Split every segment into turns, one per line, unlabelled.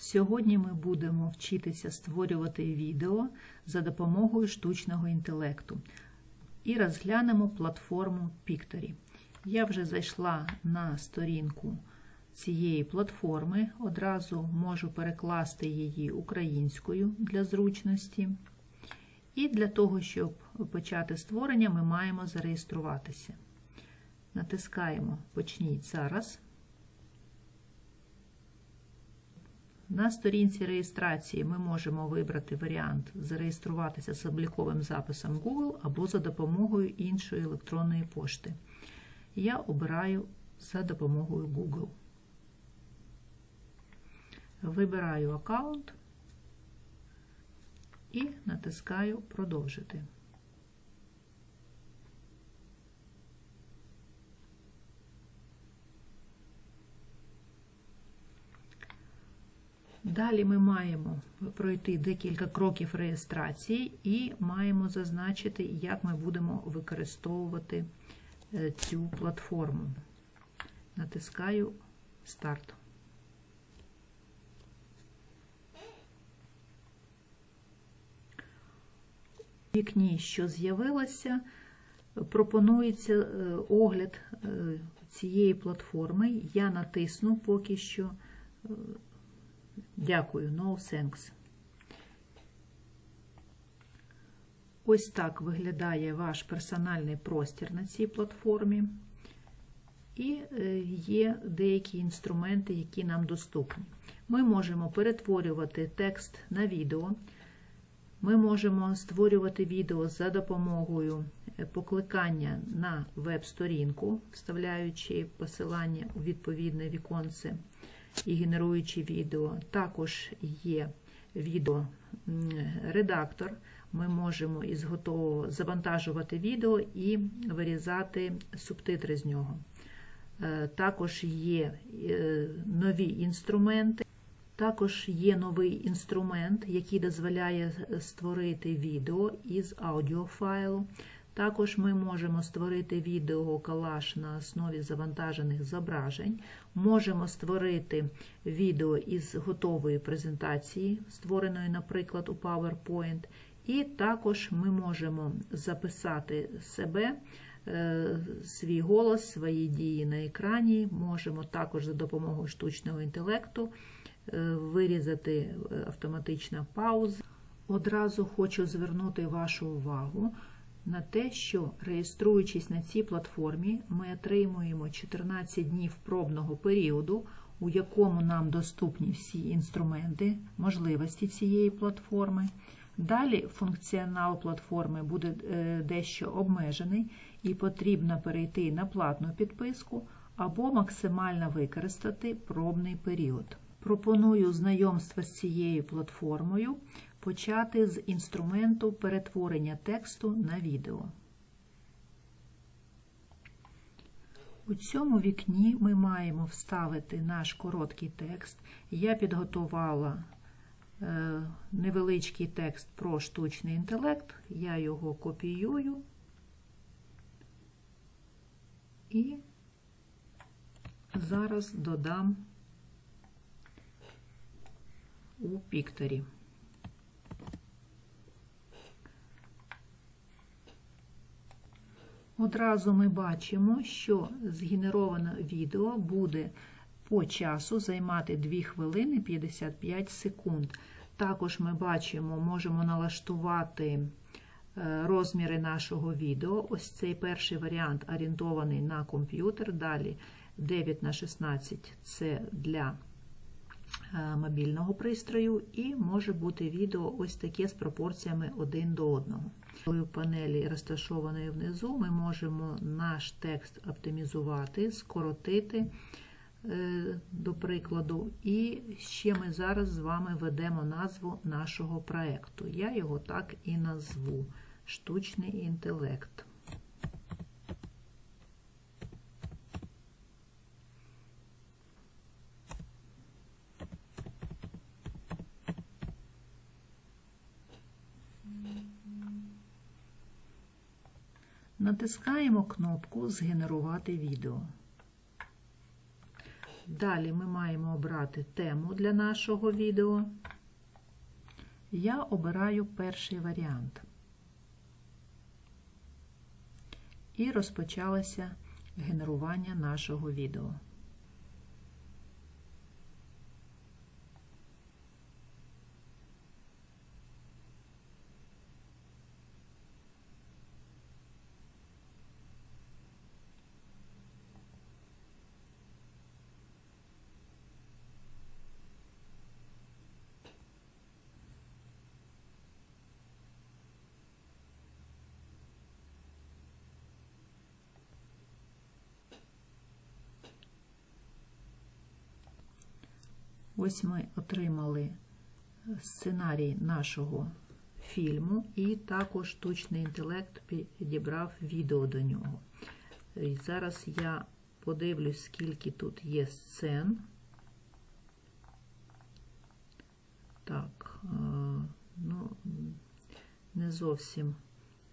Сьогодні ми будемо вчитися створювати відео за допомогою штучного інтелекту і розглянемо платформу Pictory. Я вже зайшла на сторінку цієї платформи, одразу можу перекласти її українською для зручності. І для того, щоб почати створення, ми маємо зареєструватися. Натискаємо Почніть зараз. На сторінці реєстрації ми можемо вибрати варіант зареєструватися з обліковим записом Google або за допомогою іншої електронної пошти. Я обираю за допомогою Google. Вибираю аккаунт і натискаю Продовжити. Далі ми маємо пройти декілька кроків реєстрації і маємо зазначити, як ми будемо використовувати цю платформу. Натискаю Старт. Вікні, що з'явилося, пропонується огляд цієї платформи. Я натисну поки що. Дякую, no thanks. Ось так виглядає ваш персональний простір на цій платформі. І є деякі інструменти, які нам доступні. Ми можемо перетворювати текст на відео. Ми можемо створювати відео за допомогою покликання на веб-сторінку, вставляючи посилання у відповідне віконце і генеруючи відео. Також є відеоредактор. Ми можемо із готового завантажувати відео і вирізати субтитри з нього. Також є нові інструменти. Також є новий інструмент, який дозволяє створити відео із аудіофайлу. Також ми можемо створити відео-колаж на основі завантажених зображень. Можемо створити відео із готової презентації, створеної, наприклад, у PowerPoint. І також ми можемо записати себе, свій голос, свої дії на екрані. Можемо також за допомогою штучного інтелекту вирізати автоматична пауза. Одразу хочу звернути вашу увагу на те, що реєструючись на цій платформі, ми отримуємо 14 днів пробного періоду, у якому нам доступні всі інструменти, можливості цієї платформи. Далі функціонал платформи буде дещо обмежений і потрібно перейти на платну підписку або максимально використати пробний період. Пропоную знайомство з цією платформою почати з інструменту перетворення тексту на відео. У цьому вікні ми маємо вставити наш короткий текст. Я підготувала невеличкий текст про штучний інтелект, я його копіюю і зараз додам у пікторі. Одразу ми бачимо, що згенероване відео буде по часу займати 2 хвилини 55 секунд. Також ми бачимо, можемо налаштувати розміри нашого відео. Ось цей перший варіант орієнтований на комп'ютер. Далі 9 на 16 це для мобільного пристрою, і може бути відео ось таке з пропорціями один до одного. У панелі, розташованої внизу, ми можемо наш текст оптимізувати, скоротити, до прикладу, і ще ми зараз з вами ведемо назву нашого проєкту. Я його так і назву штучний інтелект. Натискаємо кнопку Згенерувати відео. Далі ми маємо обрати тему для нашого відео. Я обираю перший варіант. І розпочалося генерування нашого відео. Ось ми отримали сценарій нашого фільму, і також штучний інтелект підібрав відео до нього. І зараз я подивлюсь, скільки тут є сцен. Так, е, ну, не зовсім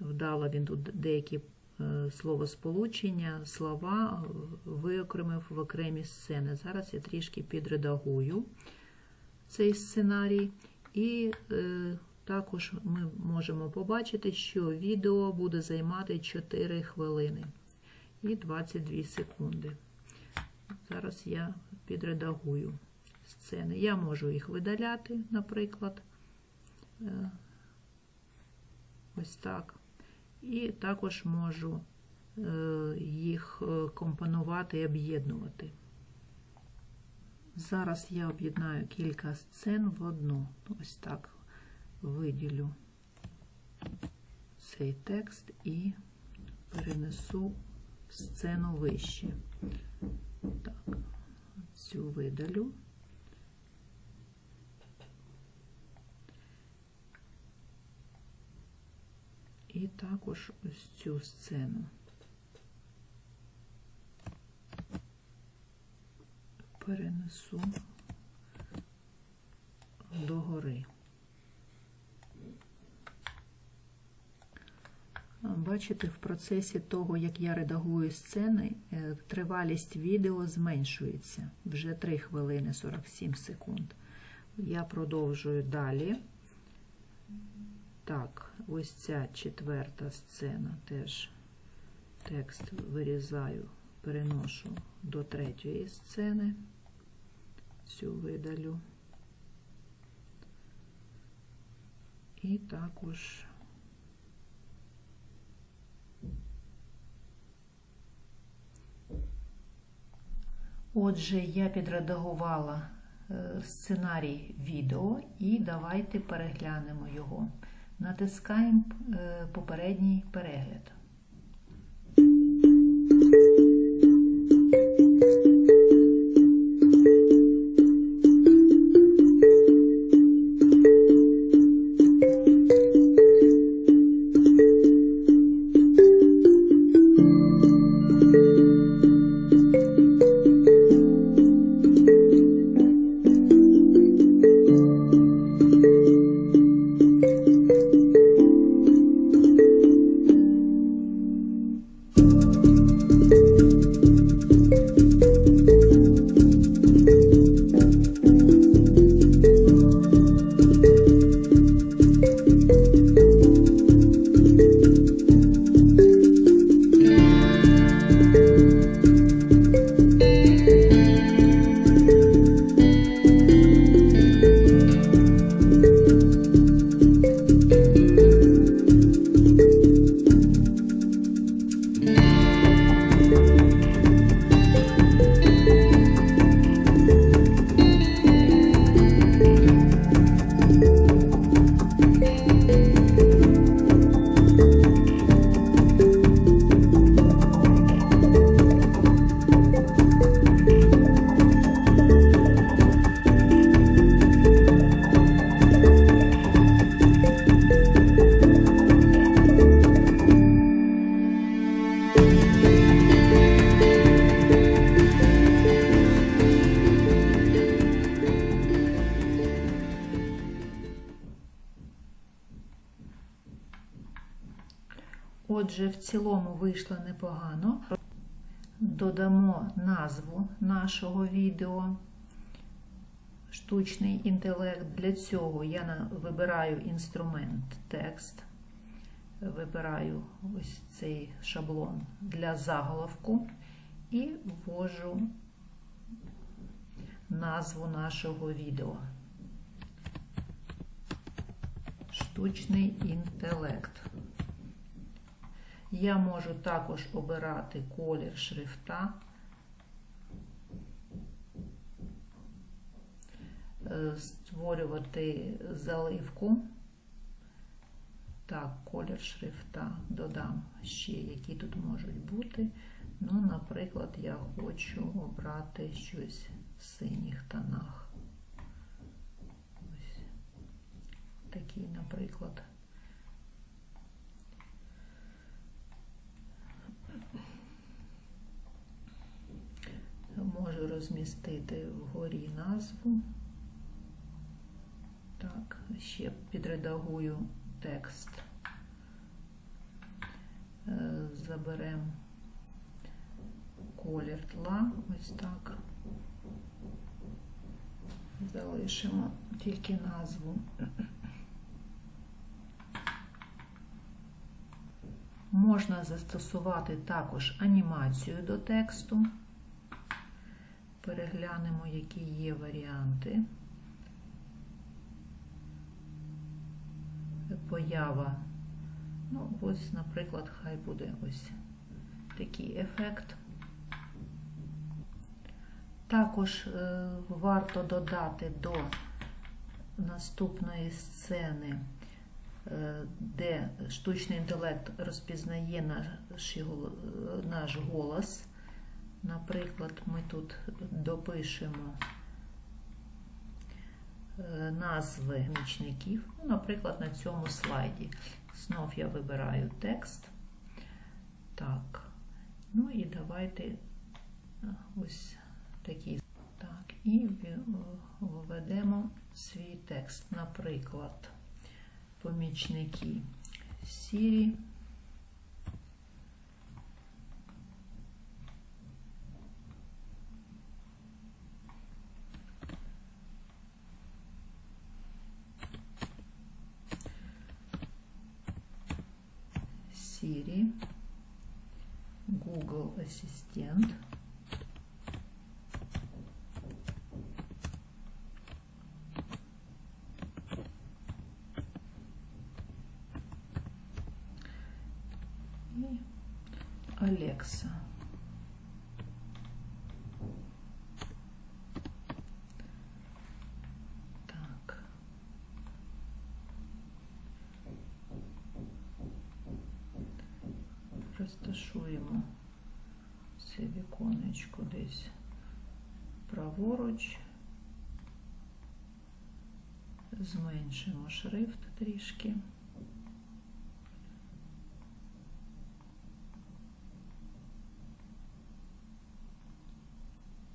вдало він тут деякі словосполучення, слова виокремив в окремі сцени. Зараз я трішки підредагую цей сценарій, і е, також ми можемо побачити, що відео буде займати 4 хвилини і 22 секунди. Зараз я підредагую сцени. Я можу їх видаляти, наприклад, е, ось так. І також можу е, їх е, компонувати і об'єднувати. Зараз я об'єднаю кілька сцен в одну. Ось так виділю цей текст і перенесу сцену вище. Так, цю видалю. І також ось цю сцену. Перенесу догори. Бачите, в процесі того, як я редагую сцени, е, тривалість відео зменшується вже 3 хвилини 47 секунд. Я продовжую далі. Так, ось ця четверта сцена теж текст вирізаю, переношу до третьої сцени, цю видалю. І також Отже, я підредагувала е, сценарій відео і давайте переглянемо його. Натискаємо е, попередній перегляд. Цілому вийшло непогано. Додамо назву нашого відео. Штучний інтелект. Для цього я вибираю інструмент текст, вибираю ось цей шаблон для заголовку і ввожу назву нашого відео. Штучний інтелект. Я можу також обирати колір шрифта. Е, Створювати заливку. Так, колір шрифта додам ще, які тут можуть бути. Ну, наприклад, я хочу обрати щось в синіх тонах. Ось такий, наприклад. Можу розмістити вгорі назву. Так, ще підредагую текст. Е, Заберемо колір тла, ось так. Залишимо тільки назву. Можна застосувати також анімацію до тексту. Переглянемо, які є варіанти. Поява. Ну, ось, наприклад, хай буде ось такий ефект. Також е, варто додати до наступної сцени, е, де штучний інтелект розпізнає наш, наш голос. Наприклад, ми тут допишемо е, назви помічників, ну, наприклад, на цьому слайді. Знов я вибираю текст. Так, ну і давайте е, ось такий. Так, і введемо свій текст. Наприклад, помічники Siri. Siri, Google Ассистент, Розташуємо це віконечко десь праворуч. Зменшимо шрифт трішки.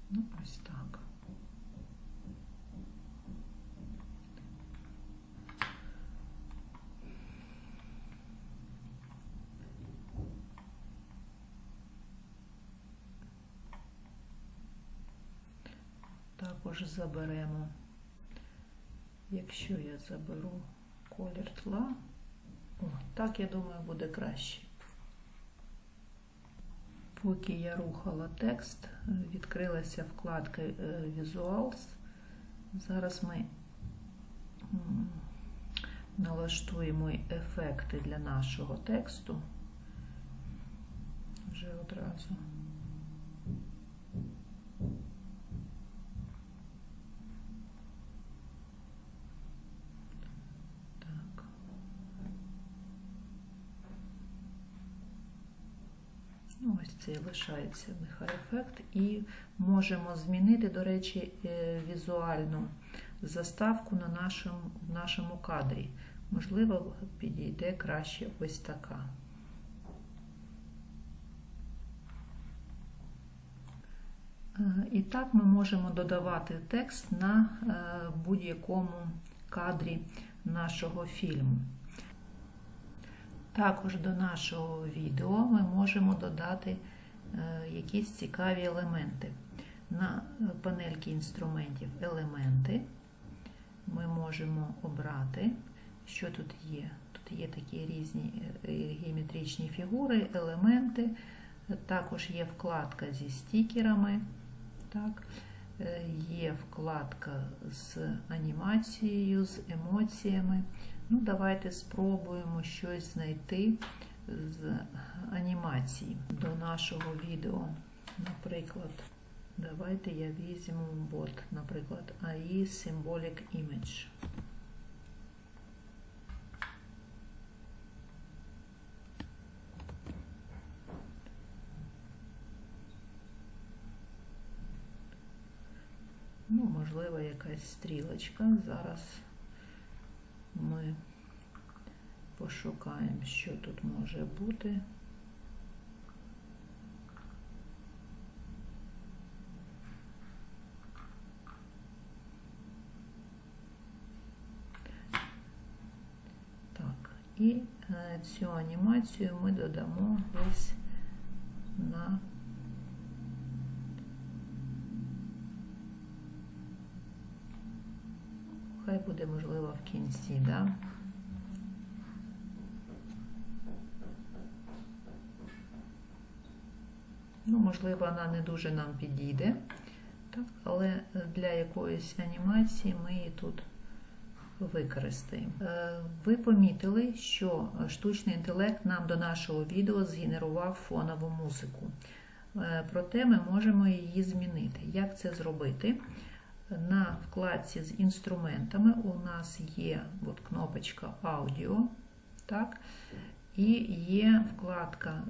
Ну, ось так. Також заберемо, якщо я заберу колір тла, о, так, я думаю, буде краще. Поки я рухала текст, е, відкрилася вкладка е, Visuals. Зараз ми налаштуємо ефекти для нашого тексту. Вже одразу. Так. Ну, лишається нехай ефект. І можемо змінити, до речі, е, візуальну заставку на нашому, в нашому кадрі. Можливо, підійде краще ось така. Е, І так ми можемо додавати текст на е, будь-якому кадрі нашого фільму. Також до нашого відео ми можемо додати якісь цікаві елементи. На е, панельки інструментів елементи ми можемо обрати, що тут є. Тут є такі різні е, геометричні фігури, елементи. Також є вкладка зі стікерами. Так. Е, Є вкладка з анімацією, з емоціями. Ну, Давайте спробуємо щось знайти з анімації до нашого відео. Наприклад, давайте я візьму бот, наприклад, AI Symbolic Image. Ну, можливо, якась стрілочка. Зараз ми пошукаємо, що тут може бути. Так, і е, цю анімацію ми додамо десь на хай буде можливо в кінці, да? Ну, можливо, вона не дуже нам підійде, так, але для якоїсь анімації ми її тут використаємо. Е, Ви помітили, що штучний інтелект нам до нашого відео згенерував фонову музику. Е, Проте ми можемо її змінити. Як це зробити? На вкладці з інструментами у нас є от кнопочка аудіо, так, і є вкладка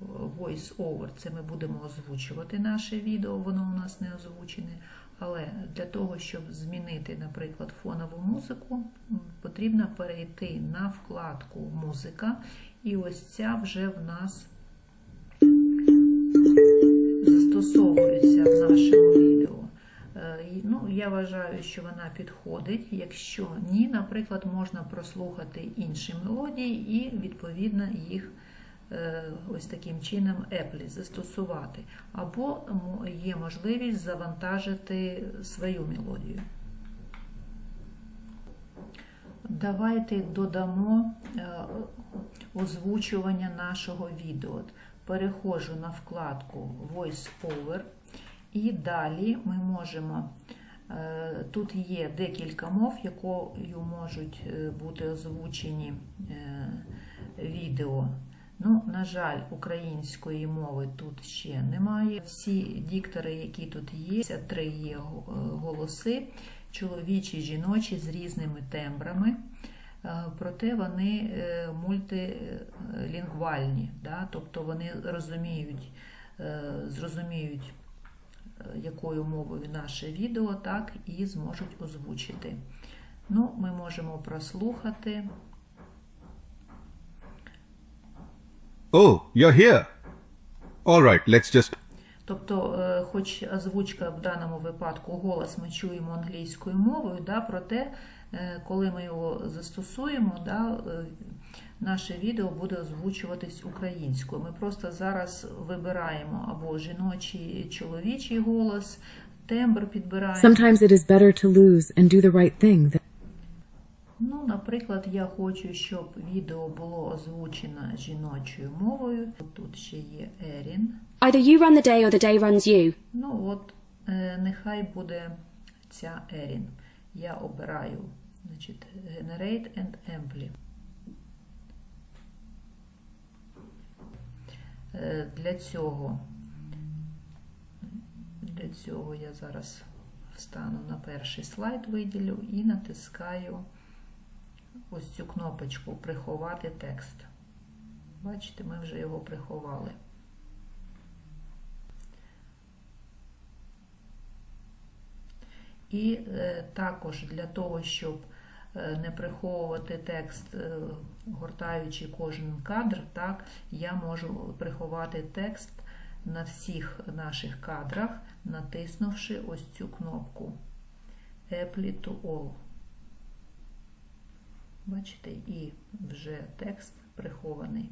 е, Voice Over. Це ми будемо озвучувати наше відео, воно у нас не озвучене. Але для того, щоб змінити, наприклад, фонову музику, потрібно перейти на вкладку Музика, і ось ця вже в нас застосовується в нашому відео. Ну, Я вважаю, що вона підходить. Якщо ні, наприклад, можна прослухати інші мелодії і, відповідно, їх ось таким чином Apple застосувати. Або є можливість завантажити свою мелодію. Давайте додамо озвучування нашого відео. Переходжу на вкладку Voice Over. І далі ми можемо, тут є декілька мов, якою можуть бути озвучені відео. Ну, на жаль, української мови тут ще немає. Всі диктори, які тут є, три є голоси, чоловічі, жіночі з різними тембрами. Проте вони мультилінгвальні, да? тобто вони розуміють, зрозуміють якою мовою наше відео, так і зможуть озвучити. Ну, Ми можемо прослухати.
Oh, you're here. All right, let's just.
Тобто, хоч озвучка в даному випадку голос ми чуємо англійською мовою, да, проте, коли ми його застосуємо, да, наше відео буде озвучуватись українською. Ми просто зараз вибираємо або жіночий, чоловічий голос, тембр підбираємо.
Sometimes it is better to lose and do the right thing than
Ну, наприклад, я хочу, щоб відео було озвучено жіночою мовою. Тут ще є Ерін.
Either you run the day or the day runs you.
Ну, от, е, нехай буде ця Ерін. Я обираю значить, Generate and Ampli. Е, Для цього, для цього я зараз встану на перший слайд, виділю і натискаю ось цю кнопочку Приховати текст. Бачите, ми вже його приховали. І е, також для того, щоб е, не приховувати текст, е, гортаючи кожен кадр, так, я можу приховати текст на всіх наших кадрах, натиснувши ось цю кнопку Apply to All. Бачите, і вже текст прихований.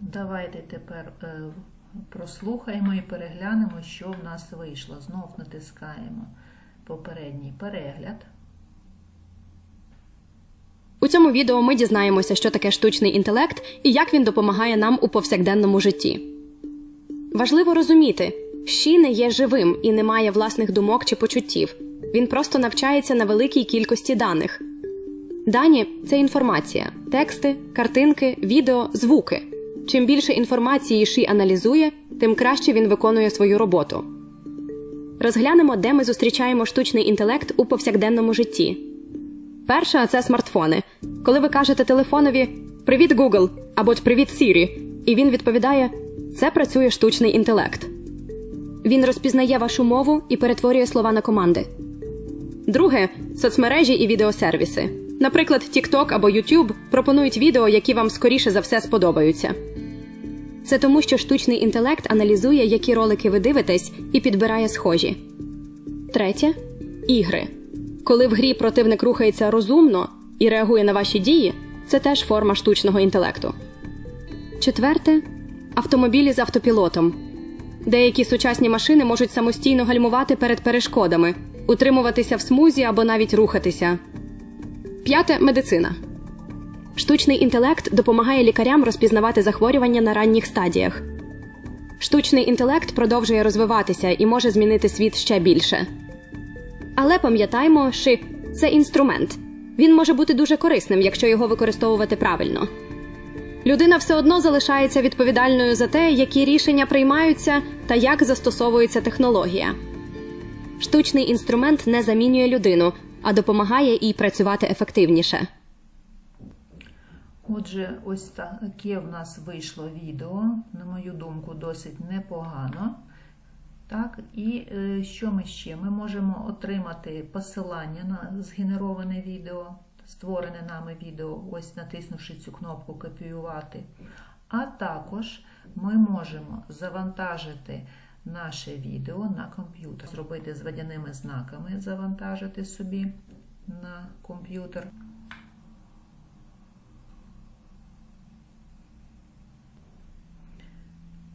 Давайте тепер е, прослухаємо і переглянемо, що в нас вийшло. Знов натискаємо попередній перегляд.
У цьому відео ми дізнаємося, що таке штучний інтелект і як він допомагає нам у повсякденному житті. Важливо розуміти, Ші не є живим і не має власних думок чи почуттів. Він просто навчається на великій кількості даних. Дані це інформація, тексти, картинки, відео, звуки. Чим більше інформації Ші аналізує, тим краще він виконує свою роботу. Розглянемо, де ми зустрічаємо штучний інтелект у повсякденному житті. Перша це смартфони. Коли ви кажете телефонові Привіт, Google або Привіт Siri, і він відповідає: Це працює штучний інтелект. Він розпізнає вашу мову і перетворює слова на команди. Друге соцмережі і відеосервіси. Наприклад, TikTok або YouTube пропонують відео, які вам скоріше за все сподобаються. Це тому, що штучний інтелект аналізує, які ролики ви дивитесь, і підбирає схожі. Третє ігри. Коли в грі противник рухається розумно і реагує на ваші дії, це теж форма штучного інтелекту. Четверте автомобілі з автопілотом. Деякі сучасні машини можуть самостійно гальмувати перед перешкодами, утримуватися в смузі або навіть рухатися. П'яте медицина. Штучний інтелект допомагає лікарям розпізнавати захворювання на ранніх стадіях. Штучний інтелект продовжує розвиватися і може змінити світ ще більше. Але пам'ятаймо, що це інструмент. Він може бути дуже корисним, якщо його використовувати правильно. Людина все одно залишається відповідальною за те, які рішення приймаються та як застосовується технологія. Штучний інструмент не замінює людину, а допомагає їй працювати ефективніше.
Отже, ось таке в нас вийшло відео, на мою думку, досить непогано. Так, і е, що ми ще? Ми можемо отримати посилання на згенероване відео, створене нами відео, ось натиснувши цю кнопку Копіювати. А також ми можемо завантажити наше відео на комп'ютер, зробити з водяними знаками, завантажити собі на комп'ютер.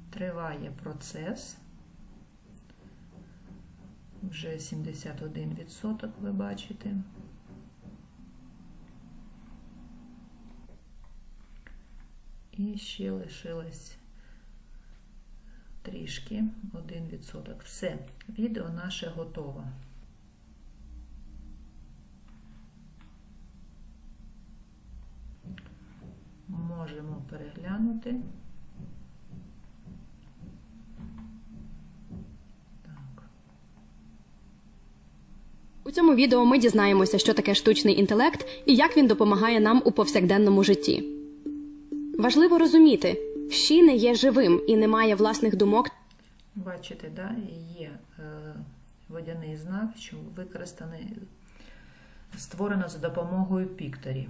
Триває процес. Вже 71% ви бачите. І ще лишилось трішки 1%. Все, відео наше готово. Можемо переглянути.
У цьому відео ми дізнаємося, що таке штучний інтелект і як він допомагає нам у повсякденному житті. Важливо розуміти, Ші не є живим і не має власних думок
Бачите, да, є е, водяний знак, що використаний, створено за допомогою Пікторі.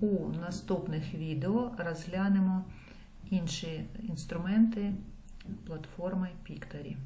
У наступних відео розглянемо інші інструменти платформи Пікторі.